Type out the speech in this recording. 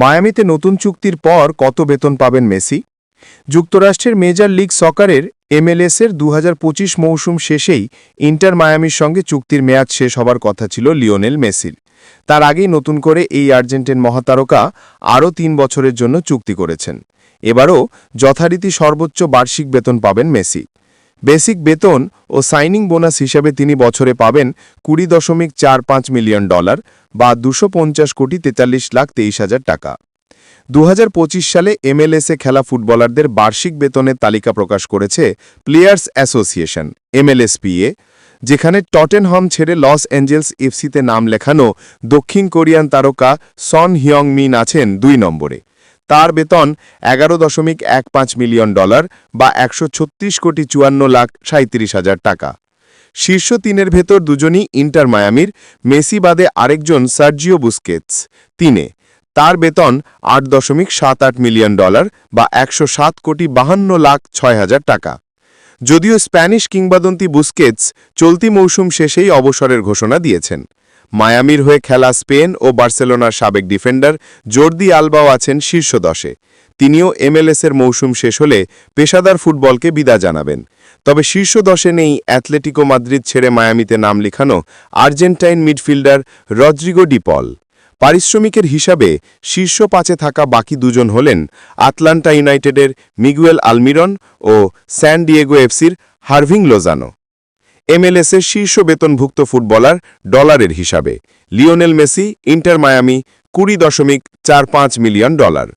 মায়ামিতে নতুন চুক্তির পর কত বেতন পাবেন মেসি? যুক্তরাষ্ট্রের মেজর লিগ সকারের এমএলএসের দু হাজার পঁচিশ মৌসুম শেষেই ইন্টার মায়ামির সঙ্গে চুক্তির মেয়াদ শেষ হবার কথা ছিল লিওনেল মেসির। তার আগেই নতুন করে এই আর্জেন্টিন মহাতারকা আরও তিন বছরের জন্য চুক্তি করেছেন। এবারও যথারীতি সর্বোচ্চ বার্ষিক বেতন পাবেন মেসি। বেসিক বেতন ও সাইনিং বোনাস হিসাবে তিনি বছরে পাবেন কুড়ি দশমিক চার পাঁচ মিলিয়ন ডলার বা দুশো পঞ্চাশ কোটি তেতাল্লিশ লাখ তেইশ হাজার টাকা। দু হাজার পঁচিশ সালে এমএলএসে খেলা ফুটবলারদের বার্ষিক বেতনের তালিকা প্রকাশ করেছে প্লেয়ার্স অ্যাসোসিয়েশন, এমএলএসপিএ, যেখানে টটেনহম ছেড়ে লস অ্যাঞ্জেলস এফসিতে নাম লেখানো দক্ষিণ কোরিয়ান তারকা সন হিয়ং মিন আছেন দুই নম্বরে। তার বেতন এগারো দশমিক এক পাঁচ মিলিয়ন ডলার বা একশো ছত্রিশ কোটি চুয়ান্ন লাখ সাঁত্রিশ হাজার টাকা। শীর্ষ তিনের ভেতর দুজনই ইন্টার মায়ামির, মেসি বাদে আরেকজন সার্জিও বুস্কেটস। তিনে, তার বেতন আট দশমিক সাত আট মিলিয়ন ডলার বা একশো সাত কোটি বাহান্ন লাখ ছয় হাজার টাকা। যদিও স্প্যানিশ কিংবদন্তি বুস্কেটস চলতি মৌসুম শেষেই অবসরের ঘোষণা দিয়েছেন। মায়ামির হয়ে খেলা স্পেন ও বার্সেলোনার সাবেক ডিফেন্ডার জর্দি আলবাও আছেন শীর্ষ দশে তিনিও এমএলএসের মৌসুম শেষ হলে পেশাদার ফুটবলকে বিদা জানাবেন। তবে শীর্ষ দশে নেই অ্যাথলেটিকো মাদ্রিদ ছেড়ে মায়ামিতে নাম লিখানো Argentine midfielder Rodrigo De Paul পারিশ্রমিকের হিসাবে শীর্ষ পাঁচে থাকা বাকি দুজন হলেন আটলান্টা ইউনাইটেডের মিগুয়েল আলমিরন ও স্যান ডিয়েগো এফসির হার্ভিং লোজানো। এমএলএসের শীর্ষ বেতনভুক্ত ফুটবলার ডলারের হিসাবে। লিওনেল মেসি, ইন্টার মায়ামি, কুড়ি দশমিক চার পাঁচ মিলিয়ন ডলার।